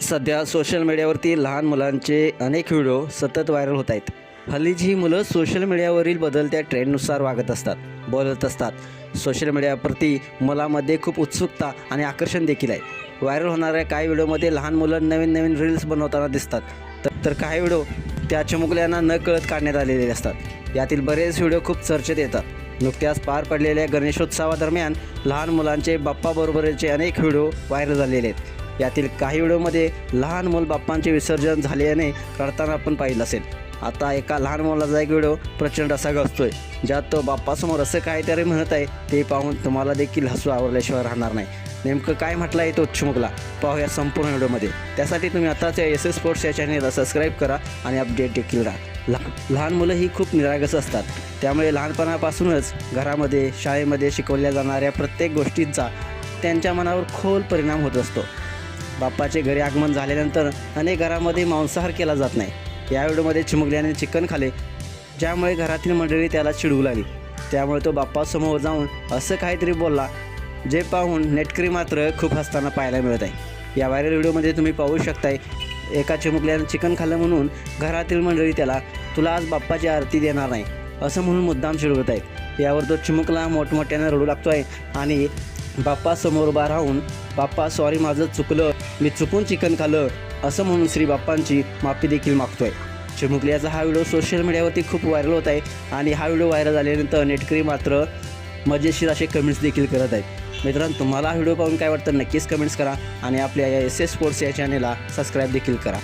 सध्या सोशल मीडियावरती लहान मुलांचे अनेक व्हिडिओ सतत व्हायरल होत आहेत. हल्लीची ही मुलं सोशल मीडियावरील बदलत्या ट्रेंडनुसार वागत असतात बोलत असतात. सोशल मीडियाप्रती मुलामध्ये खूप उत्सुकता आणि आकर्षण देखील आहे. व्हायरल होणाऱ्या काही व्हिडिओमध्ये लहान मुलं नवीन नवीन रील्स बनवताना दिसतात. तर तर काही व्हिडिओ त्या चिमुकल्यांना न कळत काढण्यात आलेले असतात. यातील बरेच व्हिडिओ खूप चर्चेत येतात. नुकत्याच पार पडलेल्या गणेशोत्सवादरम्यान लहान मुलांचे बाप्पाबरोबरचे अनेक व्हिडिओ व्हायरल झालेले आहेत. यातील काही व्हिडिओमध्ये लहान मूल बाप्पांचे विसर्जन झाल्याने रडताना आपण पाहिलं असेल. आता एका लहान मुलाचा एक व्हिडिओ प्रचंड असा गसतोय ज्यात तो बाप्पासमोर असं काहीतरी म्हणत आहे ते पाहून तुम्हाला देखील हसू आवरल्याशिवाय राहणार नाही. नेमकं काय म्हटलं आहे तो चिमुकला? पाहूया संपूर्ण व्हिडिओमध्ये. त्यासाठी तुम्ही आताच या एस एस स्पोर्ट्स या चॅनेलला सबस्क्राईब करा आणि अपडेट देखील राहा. लहान लहान मुलं ही खूप निरागस असतात. त्यामुळे लहानपणापासूनच घरामध्ये शाळेमध्ये शिकवल्या जाणाऱ्या प्रत्येक गोष्टींचा त्यांच्या मनावर खोल परिणाम होत असतो. बाप्पाचे घरी आगमन झाल्यानंतर अनेक घरामध्ये मांसाहार केला जात नाही. या व्हिडिओमध्ये चिमुकल्याने चिकन खाले ज्यामुळे घरातील मंडळी त्याला चिडवू लागली. त्यामुळे तो बाप्पासमोर जाऊन असं काहीतरी बोलला जे पाहून नेटकरी मात्र खूप हसताना पाहायला मिळत आहे. या व्हायरल व्हिडिओमध्ये तुम्ही पाहू शकताय एका चिमुकल्यानं चिकन खाल्लं म्हणून घरातील मंडळी त्याला तुला आज बाप्पाची आरती देणार नाही असं म्हणून मुद्दाम चिडवत आहेत. यावर तो चिमुकला मोठमोठ्यानं रडू लागतो आहे आणि बाप्पासमोर उभा राहून बाप्पा सॉरी माझं चुकलं. मी चुकून चिकन खालं असं म्हणून श्री बाप्पांची माफी देखील मागतोय. चिमुकल्याचा हा व्हिडिओ सोशल मीडियावरती खूप व्हायरल होत आहे आणि हा व्हिडिओ व्हायरल झाल्यानंतर नेटकरी मात्र मजेशीर असे कमेंट्स देखील करत आहेत. मित्रांनो तुम्हाला हा व्हिडिओ पाहून काय वाटतं नक्कीच कमेंट्स करा आणि आपल्या या एस एस स्पोर्ट्स या चॅनेलला सबस्क्राईब देखील करा.